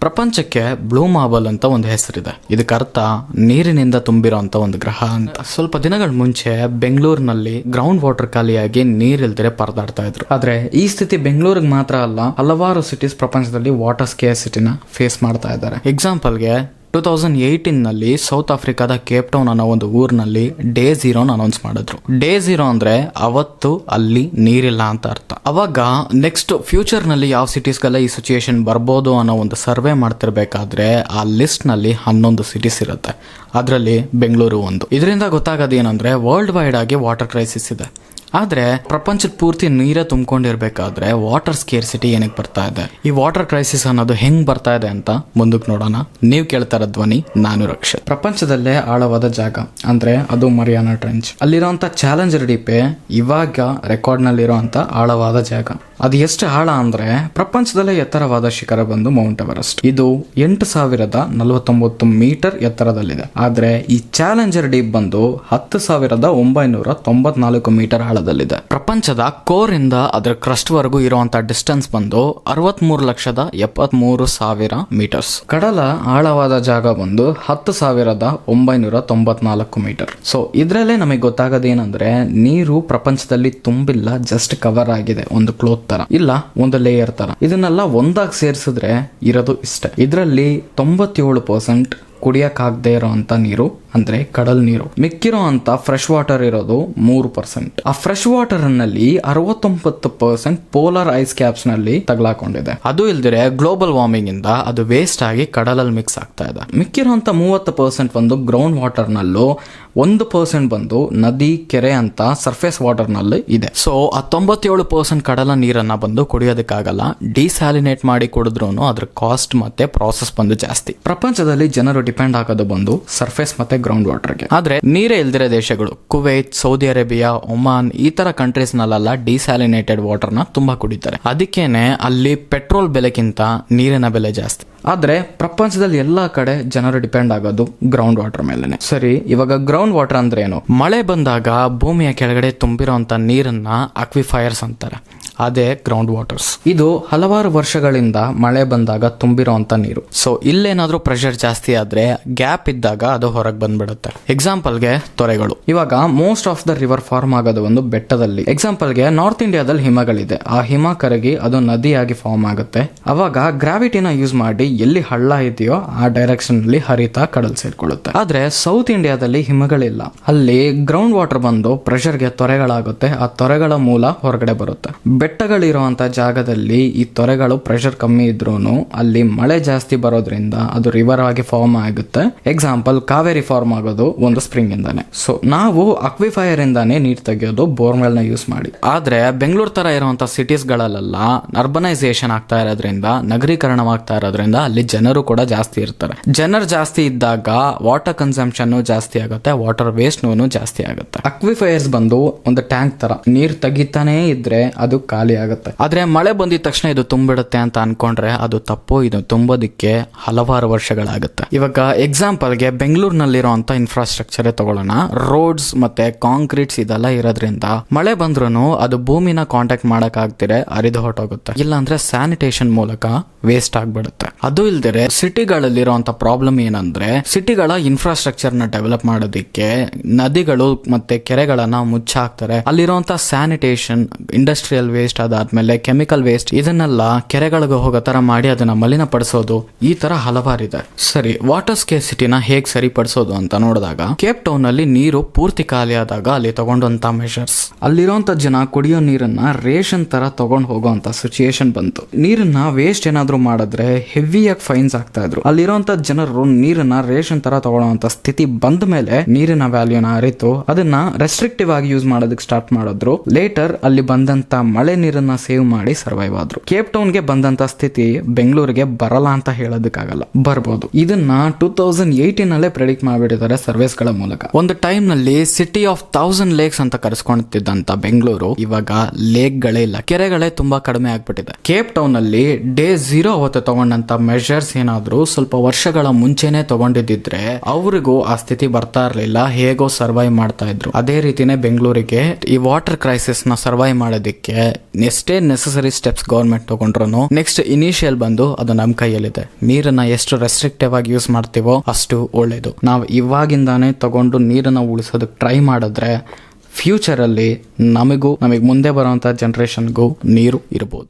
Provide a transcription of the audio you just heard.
ಪ್ರಪಂಚಕ್ಕೆ blue marble ಅಂತ ಒಂದು ಹೆಸರಿದೆ. ಇದಕ್ಕೆ ಅರ್ಥ ನೀರಿನಿಂದ ತುಂಬಿರೋ ಅಂತ ಒಂದು ಗ್ರಹ ಅಂತ. ಸ್ವಲ್ಪ ದಿನಗಳ ಮುಂಚೆ ಬೆಂಗಳೂರಿನಲ್ಲಿ ಗ್ರೌಂಡ್ ವಾಟರ್ ಖಾಲಿಯಾಗಿ ನೀರಿಲ್ದರೆ ಪರದಾಡ್ತಾ ಇದ್ರು. ಆದ್ರೆ ಈ ಸ್ಥಿತಿ ಬೆಂಗಳೂರಿಗೆ ಮಾತ್ರ ಅಲ್ಲ, ಹಲವಾರು ಸಿಟೀಸ್ ಪ್ರಪಂಚದಲ್ಲಿ ವಾಟರ್ ಸ್ಕೇರ್ ಸಿಟಿನ ಫೇಸ್ ಮಾಡ್ತಾ ಇದ್ದಾರೆ. ಎಕ್ಸಾಂಪಲ್ಗೆ ಟೂ ತೌಸಂಡ್ ಏಯ್ಟೀನ್ನಲ್ಲಿ ಸೌತ್ ಆಫ್ರಿಕಾದ ಕೇಪ್ ಟೌನ್ ಅನ್ನೋ ಒಂದು ಊರಿನಲ್ಲಿ ಡೇ ಝೀರೋನ ಅನೌನ್ಸ್ ಮಾಡಿದ್ರು. ಡೇ ಝೀರೋ ಅಂದ್ರೆ ಅವತ್ತು ಅಲ್ಲಿ ನೀರಿಲ್ಲ ಅಂತ ಅರ್ಥ. ಅವಾಗ ನೆಕ್ಸ್ಟ್ ಫ್ಯೂಚರ್ನಲ್ಲಿ ಯಾವ ಸಿಟೀಸ್ಗೆಲ್ಲ ಈ ಸಿಚುಯೇಷನ್ ಬರ್ಬೋದು ಅನ್ನೋ ಒಂದು ಸರ್ವೆ ಮಾಡ್ತಿರ್ಬೇಕಾದ್ರೆ ಆ ಲಿಸ್ಟ್ನಲ್ಲಿ ಹನ್ನೊಂದು ಸಿಟೀಸ್ ಇರುತ್ತೆ. ಅದರಲ್ಲಿ ಬೆಂಗಳೂರು ಒಂದು. ಇದರಿಂದ ಗೊತ್ತಾಗೋದು ಏನಂದರೆ ವರ್ಲ್ಡ್ ವೈಡ್ ಆಗಿ ವಾಟರ್ ಕ್ರೈಸಿಸ್ ಇದೆ. ಆದ್ರೆ ಪ್ರಪಂಚದ ಪೂರ್ತಿ ನೀರೇ ತುಂಬಿಕೊಂಡಿರ್ಬೇಕಾದ್ರೆ ವಾಟರ್ ಸ್ಕೇರ್ ಸಿಟಿ ಏನಕ್ಕೆ ಬರ್ತಾ ಇದೆ? ಈ ವಾಟರ್ ಕ್ರೈಸಿಸ್ ಅನ್ನೋದು ಹೆಂಗ್ ಬರ್ತಾ ಇದೆ ಅಂತ ಮುಂದಕ್ಕೆ ನೋಡೋಣ. ನೀವು ಕೇಳ್ತಾ ಇರೋ ಧ್ವನಿ, ನಾನು ರಕ್ಷ ಪ್ರಪಂಚದಲ್ಲೇ ಆಳವಾದ ಜಾಗ, ಅಂದ್ರೆ ಅದು ಮರಿಯಾನಾ ಟ್ರೆಂಚ್ ಅಲ್ಲಿರೋಂಥ ಚಾಲೆಂಜರ್ ಡಿಪೆ ಇವಾಗ ರೆಕಾರ್ಡ್ ನಲ್ಲಿರುವಂತ ಆಳವಾದ ಜಾಗ. ಅದು ಎಷ್ಟು ಆಳ ಅಂದ್ರೆ ಪ್ರಪಂಚದಲ್ಲೇ ಎತ್ತರವಾದ ಶಿಖರ ಬಂದು ಮೌಂಟ್ ಎವರೆಸ್ಟ್. ಇದು ಎಂಟು ಸಾವಿರದ ನಲವತ್ತೊಂಬತ್ತು ಮೀಟರ್ ಎತ್ತರದಲ್ಲಿದೆ. ಆದ್ರೆ ಈ ಚಾಲೆಂಜರ್ ಡೀಪ್ ಬಂದು ಹತ್ತು ಸಾವಿರದ ಒಂಬೈನೂರ ತೊಂಬತ್ನಾಲ್ಕು ಮೀಟರ್ ಆಳದಲ್ಲಿದೆ. ಪ್ರಪಂಚದ ಕೋರ್ ಇಂದ ಅದರ ಕ್ರಸ್ಟ್ ವರೆಗೂ ಇರುವಂತಹ ಡಿಸ್ಟೆನ್ಸ್ ಬಂದು ಅರವತ್ಮೂರು ಲಕ್ಷದ ಎಪ್ಪತ್ಮೂರು ಸಾವಿರ ಮೀಟರ್ಸ್. ಕಡಲ ಆಳವಾದ ಜಾಗ ಬಂದು ಹತ್ತು ಸಾವಿರದ ಒಂಬೈನೂರ ತೊಂಬತ್ನಾಲ್ಕು ಮೀಟರ್. ಸೊ ಇದ್ರಲ್ಲೇ ನಮಗೆ ಗೊತ್ತಾಗೋದೇನೆಂದ್ರೆ ನೀರು ಪ್ರಪಂಚದಲ್ಲಿ ತುಂಬಿಲ್ಲ ಜಸ್ಟ್ ಕವರ್ ಆಗಿದೆ. ಒಂದು ಕ್ಲೋತ್ ತರ. ಇಲ್ಲ, ಒಂದು ಲೇಯರ್ ತರ. ಇದನ್ನೆಲ್ಲ ಒಂದಾಗಿ ಸೇರಿಸಿದ್ರೆ ಇರೋದು ಇಷ್ಟೇ. ಇದರಲ್ಲಿ ತೊಂಬತ್ತೇಳು ಪರ್ಸೆಂಟ್ ಕುಡಿಯಕ್ಕಾಗದೇ ಅಂತ ನೀರು ಅಂದ್ರೆ ಕಡಲ್ ನೀರು. ಮಿಕ್ಕಿರೋ ಅಂತ ಫ್ರೆಶ್ ವಾಟರ್ ಇರೋದು ಮೂರು ಪರ್ಸೆಂಟ್ ಆ ಫ್ರೆಶ್ ವಾಟರ್ನಲ್ಲಿ ಅರವತ್ತೊಂಬತ್ತು ಪರ್ಸೆಂಟ್ ಪೋಲಾರ್ ಐಸ್ ಕ್ಯಾಪ್ಸ್ನಲ್ಲಿ ತಗಲಾಕೊಂಡಿದೆ. ಅದು ಇಲ್ದಿರೆ ಗ್ಲೋಬಲ್ ವಾರ್ಮಿಂಗ್ ಇಂದ ಅದು ವೇಸ್ಟ್ ಆಗಿ ಕಡಲಲ್ಲಿ ಮಿಕ್ಸ್ ಆಗ್ತಾ ಇದೆ. ಮಿಕ್ಕಿರೋಂಥ ಮೂವತ್ತು ಪರ್ಸೆಂಟ್ ಒಂದು ಗ್ರೌಂಡ್ ವಾಟರ್ ನಲ್ಲೂ ಒಂದು ಪರ್ಸೆಂಟ್ ಬಂದು ನದಿ, ಕೆರೆ ಅಂತ ಸರ್ಫೇಸ್ ವಾಟರ್ನಲ್ಲಿ ಇದೆ. ಸೊ ಆ ತೊಂಬತ್ತೇಳು ಪರ್ಸೆಂಟ್ ಕಡಲ ನೀರನ್ನ ಬಂದು ಕುಡಿಯೋದಕ್ಕಾಗಲ್ಲ. ಡಿಸ್ಯಾಲಿನೇಟ್ ಮಾಡಿ ಕುಡಿದ್ರು ಅದ್ರ ಕಾಸ್ಟ್ ಮತ್ತೆ ಪ್ರಾಸೆಸ್ ಬಂದು ಜಾಸ್ತಿ. ಪ್ರಪಂಚದಲ್ಲಿ ಜನರು ಡಿಪೆಂಡ್ ಆಗೋದು ಬಂದು ಸರ್ಫೇಸ್ ಮತ್ತೆ ಗ್ರೌಂಡ್ ವಾಟರ್ಗೆ ಆದ್ರೆ ನೀರೇ ಇಲ್ದಿರೋ ದೇಶಗಳು, ಕುವೈತ್, ಸೌದಿ ಅರೇಬಿಯಾ, ಒಮಾನ್, ಈ ತರ ಕಂಟ್ರೀಸ್ ನಲ್ಲೆಲ್ಲ ವಾಟರ್ನ ತುಂಬಾ ಕುಡಿತಾರೆ. ಅದಕ್ಕೇನೆ ಅಲ್ಲಿ ಪೆಟ್ರೋಲ್ ಬೆಲೆಗಿಂತ ನೀರಿನ ಬೆಲೆ ಜಾಸ್ತಿ. ಆದ್ರೆ ಪ್ರಪಂಚದಲ್ಲಿ ಎಲ್ಲಾ ಕಡೆ ಜನರು ಡಿಪೆಂಡ್ ಆಗೋದು ಗ್ರೌಂಡ್ ವಾಟರ್ ಮೇಲೆನೆ. ಸರಿ, ಇವಾಗ ಗ್ರೌಂಡ್ ವಾಟರ್ ಅಂದ್ರೆ ಏನು? ಮಳೆ ಬಂದಾಗ ಭೂಮಿಯ ಕೆಳಗಡೆ ತುಂಬಿರೋಂತ ನೀರನ್ನ ಅಕ್ವಿಫೈರ್ಸ್ ಅಂತಾರೆ. ಅದೇ ಗ್ರೌಂಡ್ ವಾಟರ್ಸ್ ಇದು ಹಲವಾರು ವರ್ಷಗಳಿಂದ ಮಳೆ ಬಂದಾಗ ತುಂಬಿರೋಂತ ನೀರು. ಸೊ ಇಲ್ಲೇನಾದ್ರೂ ಪ್ರೆಷರ್ ಜಾಸ್ತಿ ಆದ್ರೆ ಗ್ಯಾಪ್ ಇದ್ದಾಗ ಅದು ಹೊರಗೆ ಬಂದ್ಬಿಡುತ್ತೆ. ಎಕ್ಸಾಂಪಲ್ಗೆ ತೊರೆಗಳು. ಇವಾಗ most of the river form ಆಗೋದು ಒಂದು ಬೆಟ್ಟದಲ್ಲಿ. ಎಕ್ಸಾಂಪಲ್ಗೆ ನಾರ್ತ್ ಇಂಡಿಯಾದಲ್ಲಿ ಹಿಮಗಳಿದೆ. ಆ ಹಿಮ ಕರಗಿ ಅದು ನದಿಯಾಗಿ ಫಾರ್ಮ್ ಆಗುತ್ತೆ. ಅವಾಗ ಗ್ರಾವಿಟಿನ ಯೂಸ್ ಮಾಡಿ ಎಲ್ಲಿ ಹಳ್ಳ ಇದೆಯೋ ಆ ಡೈರೆಕ್ಷನ್ ಅಲ್ಲಿ ಹರಿತಾ ಕಡಲ್ ಸೇರ್ಕೊಳ್ಳುತ್ತೆ. ಆದ್ರೆ ಸೌತ್ ಇಂಡಿಯಾದಲ್ಲಿ ಹಿಮಗಳಿಲ್ಲ. ಅಲ್ಲಿ ಗ್ರೌಂಡ್ ವಾಟರ್ ಬಂದು ಪ್ರೆಷರ್ಗೆ ತೊರೆಗಳಾಗುತ್ತೆ. ಆ ತೊರೆಗಳ ಮೂಲ ಹೊರಗಡೆ ಬರುತ್ತೆ. ಬೆಟ್ಟಗಳಿರುವಂತ ಜಾಗದಲ್ಲಿ ಈ ತೊರೆಗಳು ಪ್ರೆಷರ್ ಕಮ್ಮಿ ಇದ್ರೂ ಅಲ್ಲಿ ಮಳೆ ಜಾಸ್ತಿ ಬರೋದ್ರಿಂದ ಅದು ರಿವರ್ ಆಗಿ ಫಾರ್ಮ್ ಆಗುತ್ತೆ. ಎಕ್ಸಾಂಪಲ್ ಕಾವೇರಿ ಫಾರ್ಮ್ ಆಗೋದು ಒಂದು ಸ್ಪ್ರಿಂಗ್ ಇಂದಾನೆ. ಸೊ ನಾವು ಅಕ್ವಿಫೈಯರ್ ಇಂದಾನೆ ನೀರು ತೆಗೆಯೋದು ಬೋರ್ವೆಲ್ನ ಯೂಸ್ ಮಾಡಿ. ಆದ್ರೆ ಬೆಂಗಳೂರು ತರ ಇರುವಂತ ಸಿಟೀಸ್ ಗಳಲ್ಲೆಲ್ಲ ಅರ್ಬನೈಸೇಷನ್ ಆಗ್ತಾ ಇರೋದ್ರಿಂದ, ನಗರೀಕರಣವಾಗ್ತಾ ಇರೋದ್ರಿಂದ ಅಲ್ಲಿ ಜನರು ಕೂಡ ಜಾಸ್ತಿ ಇರ್ತಾರೆ. ಜನರು ಜಾಸ್ತಿ ಇದ್ದಾಗ ವಾಟರ್ ಕನ್ಸಂಪ್ಷನ್ ಜಾಸ್ತಿ ಆಗುತ್ತೆ ವಾಟರ್ ವೇಸ್ಟ್ ಜಾಸ್ತಿ ಆಗುತ್ತೆ. ಅಕ್ವಿಫೈಯರ್ಸ್ ಬಂದು ಒಂದು ಟ್ಯಾಂಕ್ ತರ ನೀರ್ ತೆಗಿತಾನೆ ಇದ್ರೆ ಅದು ಖಾಲಿ ಆಗುತ್ತೆ. ಆದ್ರೆ ಮಳೆ ಬಂದಿದ ತಕ್ಷಣ ಇದು ತುಂಬಿಡುತ್ತೆ ಅಂತ ಅನ್ಕೊಂಡ್ರೆ ಅದು ತಪ್ಪು, ಇದು ತುಂಬೋದಿಕ್ಕೆ ಹಲವಾರು ವರ್ಷಗಳಾಗುತ್ತೆ. ಇವಾಗ ಎಕ್ಸಾಂಪಲ್ಗೆ ಬೆಂಗಳೂರಿನಲ್ಲಿರುವಂತ ಇನ್ಫ್ರಾಸ್ಟ್ರಕ್ಚರ್ ತಗೊಳ್ಳೋಣ. ರೋಡ್ಸ್ ಮತ್ತೆ ಕಾಂಕ್ರೀಟ್ಸ್ ಇದೆಲ್ಲ ಇರೋದ್ರಿಂದ ಮಳೆ ಬಂದ್ರೂ ಅದು ಭೂಮಿನ ಕಾಂಟ್ಯಾಕ್ಟ್ ಮಾಡಕ್ ಆಗ್ತಿದೆ, ಹರಿದು ಹೊಟ್ಟೋಗುತ್ತೆ ಇಲ್ಲಾಂದ್ರೆ ಸ್ಯಾನಿಟೇಷನ್ ಮೂಲಕ ವೇಸ್ಟ್ ಆಗ್ಬಿಡುತ್ತೆ. ಅದು ಇಲ್ದಿರೆ ಸಿಟಿಗಳಲ್ಲಿರುವಂತ ಪ್ರಾಬ್ಲಮ್ ಏನಂದ್ರೆ ಸಿಟಿಗಳ ಇನ್ಫ್ರಾಸ್ಟ್ರಕ್ಚರ್ನ ಡೆವಲಪ್ ಮಾಡೋದಿಕ್ಕೆ ನದಿಗಳು ಮತ್ತೆ ಕೆರೆಗಳನ್ನ ಮುಚ್ಚಾಕ್ತಾರೆ. ಅಲ್ಲಿರುವಂತ ಸ್ಯಾನಿಟೇಷನ್ ಇಂಡಸ್ಟ್ರಿಯಲ್ ವೇಸ್ಟ್ ಅದಾದ್ಮೇಲೆ ಕೆಮಿಕಲ್ ವೇಸ್ಟ್ ಇದನ್ನೆಲ್ಲ ಕೆರೆಗಳಿಗೆ ಹೋಗೋ ತರ ಮಾಡಿ ಅದನ್ನ ಮಲಿನಪಡಿಸೋದು ಈ ತರ ಹಲವಾರಿದೆ. ಸರಿ ವಾಟರ್ ಸ್ಕೇಸಿಟಿನ ಹೇಗ್ ಸರಿಪಡಿಸೋದು ಅಂತ ನೋಡಿದಾಗ ಕೇಪ್ ಟೌನ್ ಅಲ್ಲಿ ನೀರು ಪೂರ್ತಿ ಖಾಲಿ ಆದಾಗ ಅಲ್ಲಿ ತಗೊಂಡಂತ ಮೆಷರ್ಸ್ ಅಲ್ಲಿರುವಂತ ಜನ ಕುಡಿಯೋ ನೀರನ್ನ ರೇಷನ್ ತರ ತಗೊಂಡ್ ಹೋಗುವಂತ ಸಿಚುಯೇಷನ್ ಬಂತು. ನೀರನ್ನ ವೇಸ್ಟ್ ಏನಾದ್ರೂ ಮಾಡಿದ್ರೆ ಹೆವಿಯಾಗಿ ಫೈನ್ಸ್ ಆಗ್ತಾ ಇದ್ರು. ಅಲ್ಲಿರುವಂತ ಜನರು ನೀರನ್ನ ರೇಷನ್ ತರ ತಗೊಳ್ಳುವಂತ ಸ್ಥಿತಿ ಬಂದ ಮೇಲೆ ನೀರಿನ ವ್ಯಾಲ್ಯೂನ ಅರಿತು ಅದನ್ನ ರೆಸ್ಟ್ರಿಕ್ಟಿವ್ ಆಗಿ ಯೂಸ್ ಮಾಡೋದಕ್ಕೆ ಸ್ಟಾರ್ಟ್ ಮಾಡಿದ್ರು. ಲೇಟರ್ ಅಲ್ಲಿ ಬಂದಂತ ಮಳೆ ನೀರನ್ನ ಸೇವ್ ಮಾಡಿ ಸರ್ವೈವ್ ಆದ್ರು. ಕೇಪ್ ಟೌನ್ಗೆ ಬಂದಂತ ಸ್ಥಿತಿ ಬೆಂಗಳೂರಿಗೆ ಬರಲ್ಲ ಅಂತ ಹೇಳೋದಕ್ಕಾಗಲ್ಲ. ಬರ್ಬೋದು. ಇದನ್ನ ಟೂ ತೌಸಂಡ್ ಏಯ್ಟೀನ್ ಅಲ್ಲೇ ಪ್ರೆಡಿಕ್ಟ್ ಮಾಡಿಬಿಟ್ಟಿದ್ದಾರೆ ಸರ್ವೇಸ್ಗಳ ಮೂಲಕ. ಒಂದು ಟೈಮ್ನಲ್ಲಿ ಸಿಟಿ ಆಫ್ ಥೌಸಂಡ್ ಲೇಕ್ಸ್ ಅಂತ ಕರೆಸ್ಕೊಳ್ತಿದ್ದಂತ ಬೆಂಗಳೂರು ಇವಾಗ ಲೇಕ್ ಗಳೇ ಇಲ್ಲ. ಕೆರೆಗಳೇ ತುಂಬಾ ಕಡಿಮೆ ಆಗ್ಬಿಟ್ಟಿದೆ. ಕೇಪ್ ಟೌನ್ ಅಲ್ಲಿ ಡೇ ಝೀರೋ ಅವತ್ತು ತಗೊಂಡಂತ ಮೆಷರ್ಸ್ ಏನಾದರೂ ಸ್ವಲ್ಪ ವರ್ಷಗಳ ಮುಂಚೆನೆ ತಗೊಂಡಿದ್ದಿದ್ರೆ ಅವ್ರಿಗೂ ಆ ಸ್ಥಿತಿ ಬರ್ತಾ ಇರಲಿಲ್ಲ. ಹೇಗೋ ಸರ್ವೈವ್ ಮಾಡ್ತಾ ಇದ್ರು. ಅದೇ ರೀತಿನೇ ಬೆಂಗಳೂರಿಗೆ ಈ ವಾಟರ್ ಕ್ರೈಸಿಸ್ನ ಸರ್ವೈವ್ ಮಾಡೋದಕ್ಕೆ ಎಷ್ಟೇ ನೆಸಸರಿ ಸ್ಟೆಪ್ಸ್ ಗೌರ್ಮೆಂಟ್ ತಗೊಂಡ್ರು ನೆಕ್ಸ್ಟ್ ಇನಿಷಿಯಲ್ ಬಂದು ಅದು ನಮ್ ಕೈಯಲ್ಲಿದೆ. ನೀರನ್ನ ಎಷ್ಟು ರೆಸ್ಟ್ರಿಕ್ಟಿವ್ ಆಗಿ ಯೂಸ್ ಮಾಡ್ತೀವೋ ಅಷ್ಟು ಒಳ್ಳೇದು. ನಾವು ಇವಾಗಿಂದಾನೆ ತಗೊಂಡು ನೀರನ್ನ ಉಳಿಸೋದಕ್ಕೆ ಟ್ರೈ ಮಾಡಿದ್ರೆ ಫ್ಯೂಚರಲ್ಲಿ ನಮಗೂ, ನಮಗೆ ಮುಂದೆ ಬರುವಂಥ ಜನ್ರೇಷನ್ಗೂ ನೀರು ಇರ್ಬೋದು.